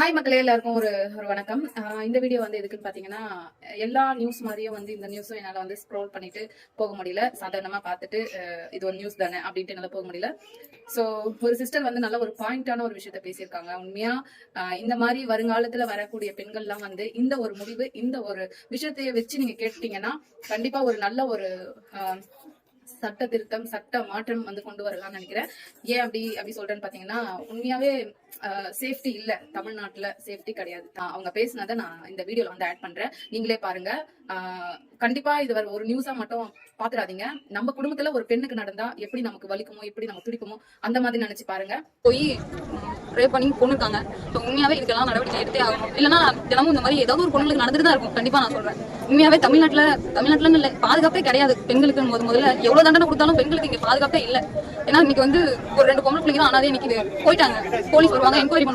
Hi மக்களே எல்லாருக்கும் ஒரு ஒரு வணக்கம். இந்த வீடியோ வந்து எதுக்குன்னு பார்த்தீங்கன்னா எல்லா நியூஸ் மாதிரியும் வந்து இந்த நியூஸும் என்னால் வந்து ஸ்க்ரோல் பண்ணிட்டு போக முடியல. சாதாரணமா பார்த்துட்டு இது ஒரு நியூஸ் தானே அப்படின்ட்டு என்னால் போக முடியல. சோ ஒரு சிஸ்டர் வந்து நல்ல ஒரு பாயிண்டான ஒரு விஷயத்த பேசியிருக்காங்க. உண்மையா இந்த மாதிரி வருங்காலத்துல வரக்கூடிய பெண்கள்லாம் வந்து இந்த ஒரு முடிவு இந்த ஒரு விஷயத்தையே வச்சு நீங்க கேட்டீங்கன்னா கண்டிப்பாக ஒரு நல்ல ஒரு சட்ட திருத்தம் சட்ட மாற்றம் வந்து கொண்டு வரலாம்னு நினைக்கிறேன். ஏன் அப்படி அப்படி சொல்றேன்னு பாத்தீங்கன்னா உண்மையாவே சேஃப்டி இல்ல. தமிழ்நாட்டுல சேஃப்டி கிடையாது. அவங்க பேசினதை நான் இந்த வீடியோல வந்து ஆட் பண்றேன். நீங்களே பாருங்க. கண்டிப்பா இது ஒரு நியூஸா மட்டும் பாத்துறாதீங்க. நம்ம குடும்பத்துல ஒரு பெண்ணுக்கு நடந்தா எப்படி நமக்கு வலிக்குமோ எப்படி நம்ம துடிக்குமோ அந்த மாதிரி நினைச்சு பாருங்க. போய் ரேப் பண்ணி கொண்டுருக்காங்க ஸோ உண்மையாவே இதுக்கெல்லாம் நடவடிக்கை எடுத்தே ஆகணும். இல்லைன்னா தினமும் இந்த மாதிரி ஏதாவது ஒரு பொண்ணுங்களுக்கு நடந்துட்டு தான் இருக்கும். கண்டிப்பா நான் சொல்றேன். உண்மையாவே தமிழ்நாட்டுல தமிழ்நாட்டுல இல்ல பாதுகாப்பே கிடையாது பெண்களுக்கு முதல்ல. எவ்வளவு தண்டனை கொடுத்தாலும் பெண்களுக்கு இங்க பாதுகாப்பே இல்ல. ஏன்னா இன்னைக்கு வந்து ஒரு ரெண்டு பொம்பளை பிள்ளைங்க தான் அனாதே இன்னைக்கு போயிட்டாங்க. போலீஸ் வருவாங்க என்கொயரி